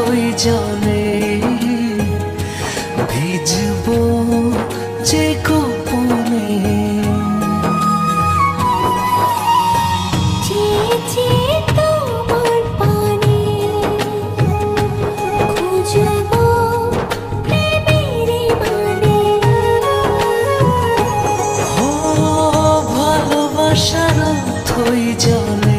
কই জানে ভিজব যে গোপনে ভালোবাসার থই জানে